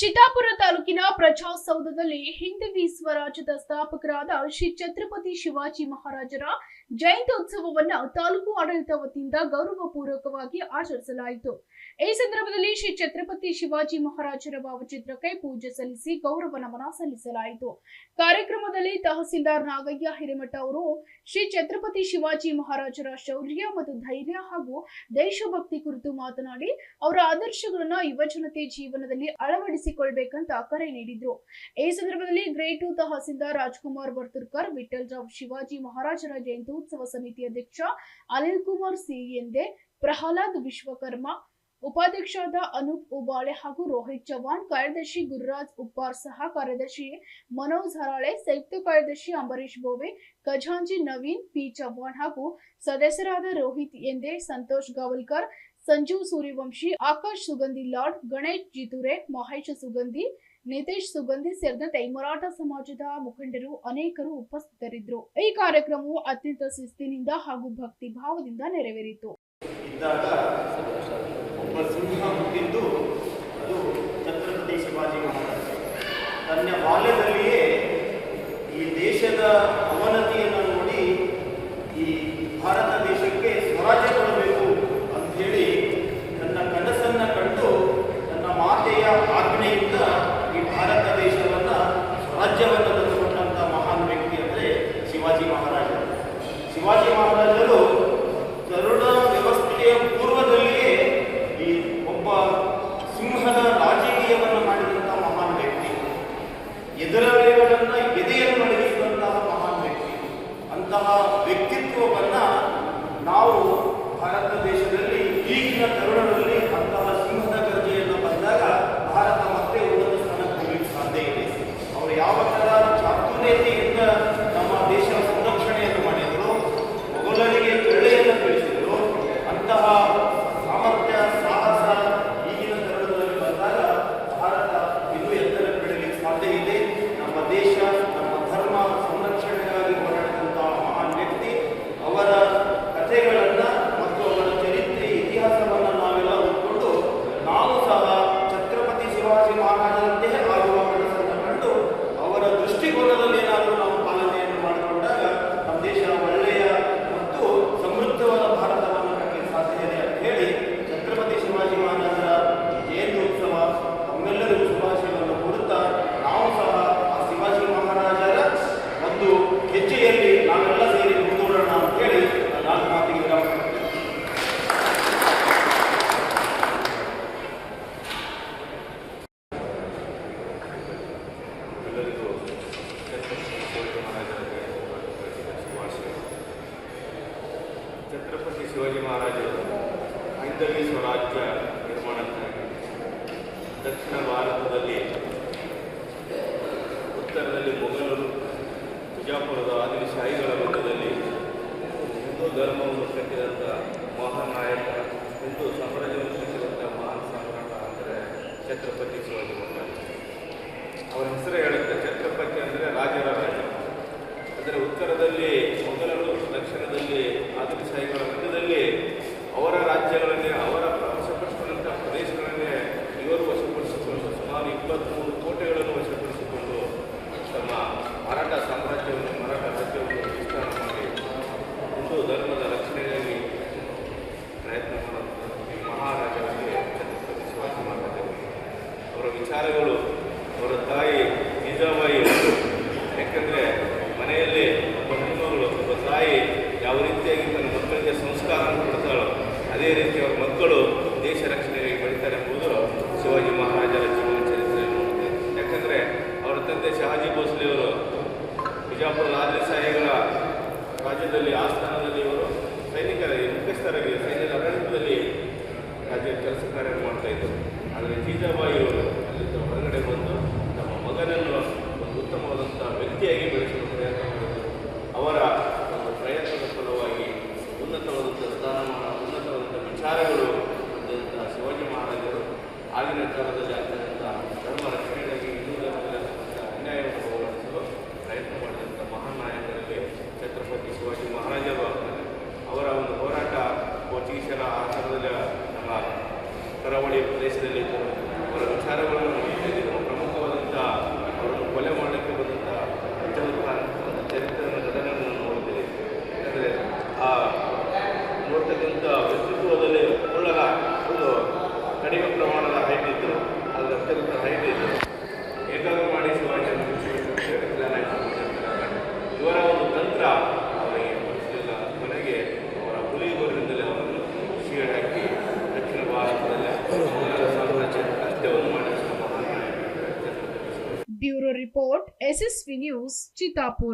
ಚಿತ್ತಾಪುರ ತಾಲೂಕಿನ ಪ್ರಜಾಸೌಧದಲ್ಲಿ ಹಿಂದವಿ ಸ್ವರಾಜ್ಯದ ಸ್ಥಾಪಕರಾದ ಶ್ರೀ ಛತ್ರಪತಿ ಶಿವಾಜಿ ಮಹಾರಾಜರ ಜಯಂತ್ಯೋತ್ಸವವನ್ನ ತಾಲೂಕು ಆಡಳಿತ ವತಿಯಿಂದ ಗೌರವಪೂರ್ವಕವಾಗಿ ಆಚರಿಸಲಾಯಿತು. ಈ ಸಂದರ್ಭದಲ್ಲಿ ಶ್ರೀ ಛತ್ರಪತಿ ಶಿವಾಜಿ ಮಹಾರಾಜರ ಭಾವಚಿತ್ರಕ್ಕೆ ಪೂಜೆ ಸಲ್ಲಿಸಿ ಗೌರವ ನಮನ ಸಲ್ಲಿಸಲಾಯಿತು. ಕಾರ್ಯಕ್ರಮದಲ್ಲಿ ತಹಸೀಲ್ದಾರ್ ನಾಗಯ್ಯ ಹಿರೇಮಠ ಅವರು ಶ್ರೀ ಛತ್ರಪತಿ ಶಿವಾಜಿ ಮಹಾರಾಜರ ಶೌರ್ಯ ಮತ್ತು ಧೈರ್ಯ ಹಾಗೂ ದೇಶಭಕ್ತಿ ಕುರಿತು ಮಾತನಾಡಿ, ಅವರ ಆದರ್ಶಗಳನ್ನ ಯುವಜನತೆ ಜೀವನದಲ್ಲಿ ಅಳವಡಿಸಿಕೊಳ್ಬೇಕಂತ ಕರೆ ನೀಡಿದ್ರು. ಈ ಸಂದರ್ಭದಲ್ಲಿ ಗ್ರೇಟ್ ಟು ತಹಸೀಲ್ದಾರ್ ರಾಜ್ಕುಮಾರ್ ವರ್ತುರ್ಕರ್ ವಿಠಲ್ ರಾವ್ ಶಿವಾಜಿ ಮಹಾರಾಜರ ಉತ್ಸವ ಸಮಿತಿ ಅಧ್ಯಕ್ಷ ಅನಿಲ್ ಕುಮಾರ್ ಸಿ ಎಂದೇ ಪ್ರಹ್ಲಾದ್ ವಿಶ್ವಕರ್ಮ, ಉಪಾಧ್ಯಕ್ಷರಾದ ಅನೂಪ್ ಉಬಾಳೆ ಹಾಗೂ ರೋಹಿತ್ ಚವ್ಹಾಣ್, ಕಾರ್ಯದರ್ಶಿ ಗುರುರಾಜ್ ಉಪ್ಪಾರ್ ಸಹ ಕಾರ್ಯದರ್ಶಿ ಮನೋಜ್ ಹರಾಳೆ, ಸಂಯುಕ್ತ ಕಾರ್ಯದರ್ಶಿ ಅಂಬರೀಶ್ ಬೋವೆ ಖಜಾಂಜಿ ನವೀನ್, ಪಿ ಚವ್ಹಾಣ್ ಹಾಗೂ ಸದಸ್ಯರಾದ ರೋಹಿತ್ ಎಂದೆ ಸಂತೋಷ್ ಗಾವಲ್ಕರ್ ಸಂಜು ಸೂರ್ಯವಂಶಿ, ಆಕಾಶ್ ಸುಗಂಧಿ, ಲಾರ್ಡ್ ಗಣೇಶ್ ಜಿತುರೆ, ಮಹೇಶ್ ಸುಗಂಧಿ, ನಿತೇಶ್ ಸುಗಂಧಿ ಸೇರಿದಂತೆ ಮರಾಠ ಸಮಾಜದ ಮುಖಂಡರು ಅನೇಕರು ಉಪಸ್ಥಿತರಿದ್ದರು. ಈ ಕಾರ್ಯಕ್ರಮವು ಅತ್ಯಂತ ಶಿಸ್ತಿನಿಂದ ಹಾಗೂ ಭಕ್ತಿ ಭಾವದಿಂದ ನೆರವೇರಿತು. ಬಾಲ್ಯದಲ್ಲಿಯೇ ಈ ದೇಶದ 갔다가 ದೃಷ್ಟಿಕೋನದಲ್ಲಿ ಛತ್ರಪತಿ ಶಿವಾಜಿ ಮಹಾರಾಜರು ಹೈಂದವಿ ಸ್ವರಾಜ್ಯ ನಿರ್ಮಾಣಕ್ಕಾಗಿ ದಕ್ಷಿಣ ಭಾರತದಲ್ಲಿ, ಉತ್ತರದಲ್ಲಿ ಮೊಘಲರು, ಬಿಜಾಪುರದ ಆದಿಲಶಾಹಿಗಳ ಮಧ್ಯದಲ್ಲಿ ಹಿಂದೂ ಧರ್ಮವನ್ನು ಕಟ್ಟಿದಂಥ ಮಹಾನ್ ನಾಯಕ ಹಿಂದೂ ಸಾಮ್ರಾಜ್ಯವನ್ನು ಕಟ್ಟಿದಂಥ ಮಹಾನ್ ಸಾಮ್ರಾಟ ಅಂದರೆ ಛತ್ರಪತಿ ಶಿವಾಜಿ ಮಹಾರಾಜ ಅವರ ಹೆಸರು ಹೇಳುತ್ತೆ ಛತ್ರಪತಿ ಅಂದರೆ ರಾಜರ ರಾಜ ಅಂದರೆ ಉತ್ತರದಲ್ಲಿ ಮೊಘಲರು, ದಕ್ಷಿಣದಲ್ಲಿ ವಿಚಾರಗಳು. ಅವರ ತಾಯಿ ಜೀಜಾಬಾಯಿ ಯಾಕೆಂದರೆ ಮನೆಯಲ್ಲಿ ಒಬ್ಬ ಹೆಣ್ಣುಮಗಳು, ಒಬ್ಬ ತಾಯಿ ಯಾವ ರೀತಿಯಾಗಿ ತನ್ನ ಮಕ್ಕಳಿಗೆ ಸಂಸ್ಕಾರವನ್ನು ಕೊಡ್ತಾಳೋ, ಅದೇ ರೀತಿ ಅವರ ಮಕ್ಕಳು ದೇಶ ರಕ್ಷಣೆಗೆ ಬೆಳೀತಾರೆ ಎಂಬುದು ಶಿವಾಜಿ ಮಹಾರಾಜರ ಜೀವನ ಚರಿತ್ರೆಯನ್ನು ನೋಡುತ್ತೆ ಯಾಕಂದರೆ ಅವರ ತಂದೆ ಶಹಾಜಿ ಭೋಸ್ಲೆ ಅವರು ಬಿಜಾಪುರದ ಸಾಹಿಗಳ ರಾಜ್ಯದಲ್ಲಿ ಆಸ್ಥಾನದಲ್ಲಿ ಇವರು ಸೈನಿಕರಾಗಿ, ಮುಖ್ಯಸ್ಥರಾಗಿ, ಸೈನ್ಯದ ಆಡಳಿತದಲ್ಲಿ ರಾಜ್ಯ ಕೆಲಸ ಕಾರ್ಯ ಮಾಡ್ತಾ ಇದ್ದರು. ಆದರೆ ಜೀಜಾಬಾಯಿ ಅವರು emanet kalacak. Report S S news Chitapur.